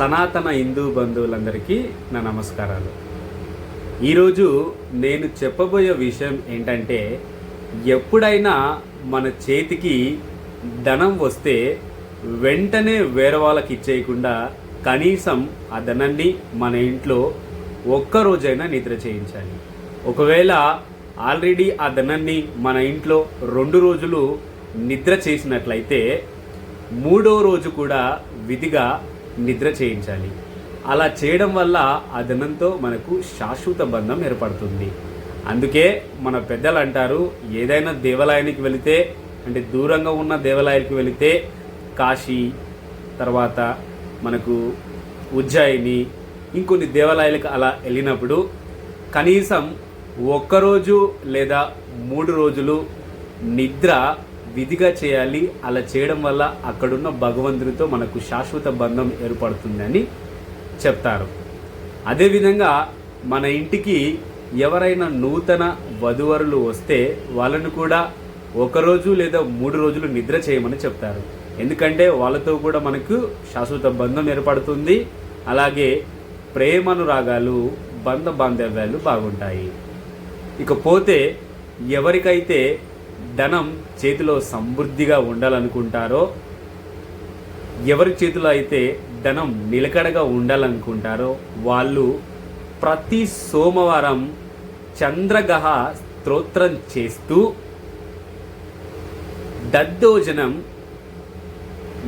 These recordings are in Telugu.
సనాతన హిందూ బంధువులందరికీ నా నమస్కారాలు. ఈరోజు నేను చెప్పబోయే విషయం ఏంటంటే ఎప్పుడైనా మన చేతికి ధనం వస్తే వెంటనే వేరే వాళ్ళకి ఇచ్చేయకుండా కనీసం ఆ ధనాన్ని మన ఇంట్లో ఒక్క రోజైనా నిద్ర చేయించాలి. ఒకవేళ ఆల్రెడీ ఆ ధనాన్ని మన ఇంట్లో రెండు రోజులు నిద్ర చేసినట్లయితే మూడో రోజు కూడా విధిగా నిద్ర చేయించాలి. అలా చేయడం వల్ల ఆ ధనంతో మనకు శాశ్వత బంధం ఏర్పడుతుంది. అందుకే మన పెద్దలు అంటారు ఏదైనా దేవాలయానికి వెళితే అంటే దూరంగా ఉన్న దేవాలయానికి వెళితే కాశీ తర్వాత మనకు ఉజ్జయిని ఇంకొన్ని దేవాలయాలకు అలా వెళ్ళినప్పుడు కనీసం ఒక్కరోజు లేదా మూడు రోజులు నిద్ర విధిగా చేయాలి. అలా చేయడం వల్ల అక్కడున్న భగవంతుడితో మనకు శాశ్వత బంధం ఏర్పడుతుందని చెప్తారు. అదేవిధంగా మన ఇంటికి ఎవరైనా నూతన వధువరులు వస్తే వాళ్ళను కూడా ఒకరోజు లేదా మూడు రోజులు నిద్ర చేయమని చెప్తారు. ఎందుకంటే వాళ్ళతో కూడా మనకు శాశ్వత బంధం ఏర్పడుతుంది. అలాగే ప్రేమనురాగాలు బంధ బాంధవ్యాలు బాగుంటాయి. ఇకపోతే ఎవరికైతే ధనం చేతిలో సమృద్ధిగా ఉండాలనుకుంటారో ఎవరి చేతిలో అయితే ధనం నిలకడగా ఉండాలనుకుంటారో వాళ్ళు ప్రతి సోమవారం చంద్రగహ స్తోత్రం చేస్తూ దద్దోజనం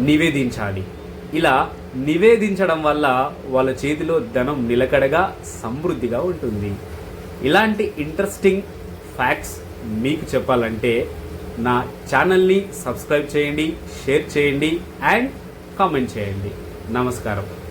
నివేదించాలి. ఇలా నివేదించడం వల్ల వాళ్ళ చేతిలో ధనం నిలకడగా సమృద్ధిగా ఉంటుంది. ఇలాంటి ఇంట్రెస్టింగ్ ఫ్యాక్ట్స్ మీకు చెప్పాలంటే నా ఛానల్ని సబ్స్క్రైబ్ చేయండి షేర్ చేయండి అండ్ కామెంట్ చేయండి. నమస్కారం.